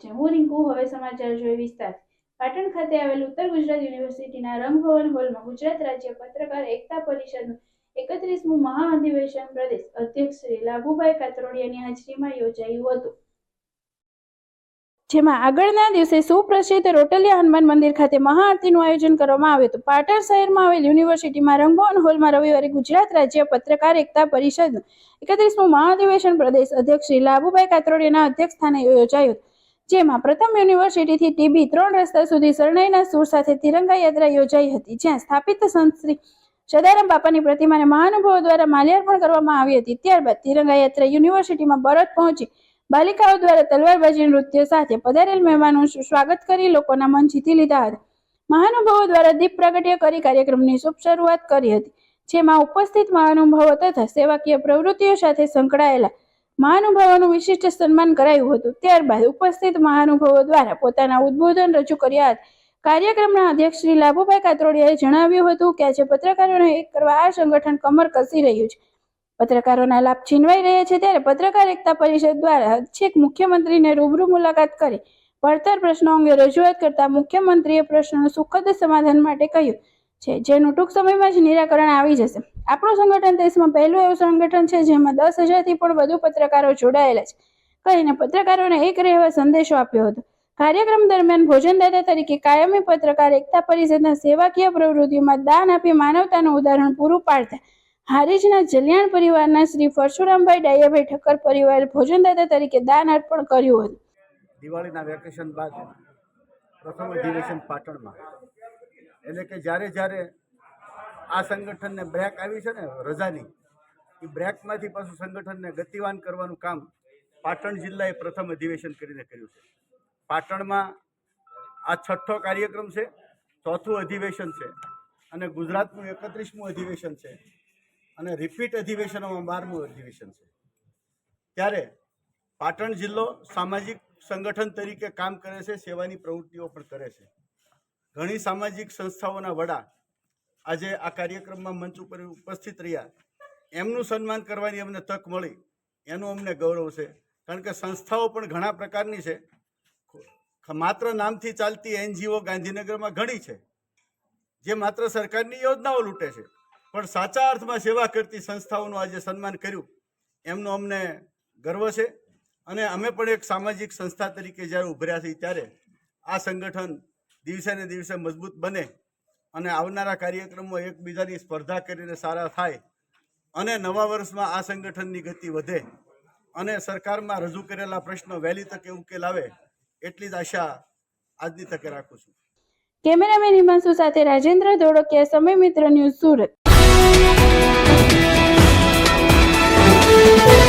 છે. હું રિંકુ, હવે સમાચાર જોઈએ વિસ્તાર. પાટણ ખાતે આવેલ ઉત્તર ગુજરાત યુનિવર્સિટીના રંગભવન હોલમાં ગુજરાત રાજ્ય પત્રકાર એકતા પરિષદનું એકત્રીસમું મહાઅધિવેશન પ્રદેશ અધ્યક્ષ શ્રી લાભુભાઈ કાતરોડિયાની હાજરીમાં યોજાયું હતું. જેમાં આગળના દિવસે સુપ્રસિદ્ધ રોટલિયા હનુમાન મંદિર ખાતે મહાઆરતીનું આયોજન કરવામાં આવ્યું હતું પાટણ શહેરમાં આવેલ યુનિવર્સિટીમાં રંગભવન હોલમાં રવિવારે ગુજરાત રાજ્ય પત્રકાર એકતા પરિષદનું એકત્રીસમું મહાધિવેશન પ્રદેશ અધ્યક્ષ શ્રી લાભુભાઈ કાતરોડીના અધ્યક્ષ સ્થાને યોજાયું. જેમાં પ્રથમ યુનિવર્સિટીથી ટીબી ત્રણ રસ્તા સુધી શરણાઈના સૂર સાથે તિરંગા યાત્રા યોજાઈ હતી, જ્યાં સ્થાપિત સંત સદારામ બાપાની પ્રતિમાને મહાનુભાવો દ્વારા માલ્યાર્પણ કરવામાં આવી હતી ત્યારબાદ તિરંગા યાત્રા યુનિવર્સિટીમાં બરત પહોંચી બાલિકાઓ દ્વારા તલવારબાજી નૃત્ય સાથે પધારેલ મહેમાનોનું સ્વાગત કરી લોકોના મન જીતી લીધા હતા. મહાનુભાવો દ્વારા દીપ પ્રગટ્ય કરી કાર્યક્રમની શુભ શરૂઆત કરી હતી, જેમાં ઉપસ્થિત મહાનુભાવો તથા સેવાકીય પ્રવૃત્તિઓ સાથે સંકળાયેલા મહાનુભાવોનું વિશિષ્ટ સન્માન કરાયું હતું. ત્યારબાદ ઉપસ્થિત મહાનુભાવો દ્વારા પોતાના ઉદ્બોધન રજૂ કર્યા હતા. કાર્યક્રમના અધ્યક્ષ શ્રી લાભુભાઈ કાતરોડિયાએ જણાવ્યું હતું કે આજે પત્રકારોને એક કરવા આ સંગઠન કમર કસી રહ્યું છે. પત્રકારોના લાભ છીનવાઈ રહ્યા છે ત્યારે પત્રકાર એકતા પરિષદ દ્વારા છેક મુખ્યમંત્રીને રૂબરૂ મુલાકાત કરી પડતર પ્રશ્નો અંગે રજૂઆત કરતા મુખ્યમંત્રીએ પ્રશ્નોનું સુખદ સમાધાન માટે કહ્યું છે, જેનું ટૂંક સમયમાં જ નિરાકરણ આવી જશે. આપણું સંગઠન દેશમાં પહેલું એવું સંગઠન છે જેમાં દસ હજારથી પણ વધુ પત્રકારો જોડાયેલા છે. કહીને પત્રકારોને એક રહેવા સંદેશો આપ્યો હતો. કાર્યક્રમ દરમિયાન ભોજનદાતા તરીકે કાયમી પત્રકાર એકતા પરિષદના સેવાકીય પ્રવૃત્તિઓમાં દાન આપી માનવતાનું ઉદાહરણ પૂરું પાડતા હારીજના જલિયાણ પરિવારના શ્રી પરશુરામભાઈ ડાયાભાઈ ઠક્કર પરિવારે ભોજનદાતા તરીકે દાન અર્પણ કર્યું હતું. દિવાળીના વેકેશન બાદ પ્રથમ અધિવેશન પાટણમાં. એટલે કે જ્યારે જ્યારે આ સંગઠનને બ્રેક આવી છે ને રજાની, એ બ્રેકમાંથી પાછું સંગઠનને ગતિવાન કરવાનું કામ પાટણ જિલ્લાએ પ્રથમ અધિવેશન કરીને કર્યું છે. પાટણમાં આ છઠ્ઠો કાર્યક્રમ છે, ચોથું અધિવેશન છે અને ગુજરાતનું એકત્રીસમું અધિવેશન છે. અને રિપીટ અધિવેશનોમાં બારમું અધિવેશન છે. ત્યારે પાટણ જિલ્લો સામાજિક સંગઠન તરીકે કામ કરે છે, સેવાની પ્રવૃત્તિઓ પણ કરે છે. ઘણી સામાજિક સંસ્થાઓના વડા આજે આ કાર્યક્રમમાં મંચ ઉપર ઉપસ્થિત રહ્યા. એમનું સન્માન કરવાની અમને તક મળી. એનું અમને ગૌરવ છે. કારણ કે સંસ્થાઓ પણ ઘણા પ્રકારની છે. માત્ર નામથી ચાલતી એનજીઓ ગાંધીનગરમાં ઘણી છે. જે માત્ર સરકારની યોજનાઓ લૂંટે છે. પણ સાચા અર્થમાં સેવા કરતી સંસ્થાઓનું આજે સન્માન કર્યું. એમનો અમને ગર્વ છે અને અમે પણ એક સામાજિક સંસ્થા તરીકે જ્યારે ઉભર્યા છીએ ત્યારે આ સંગઠન દિવસે ને દિવસે મજબૂત બને અને આવનારા કાર્યક્રમો એકબીજાની સ્પર્ધા કરીને સારા થાય અને નવા વર્ષમાં આ સંગઠનની ગતિ વધે અને સરકારમાં રજૂ કરેલા પ્રશ્નો વહેલી તકે ઉકેલ આવે એટલી જ આશા આજની તકે રાખું છું. કેમેરામેન હિમાંશુ સાથે રાજેન્દ્ર ધોળકિયા, સમય મિત્ર ન્યૂઝ સુરત. Thank you.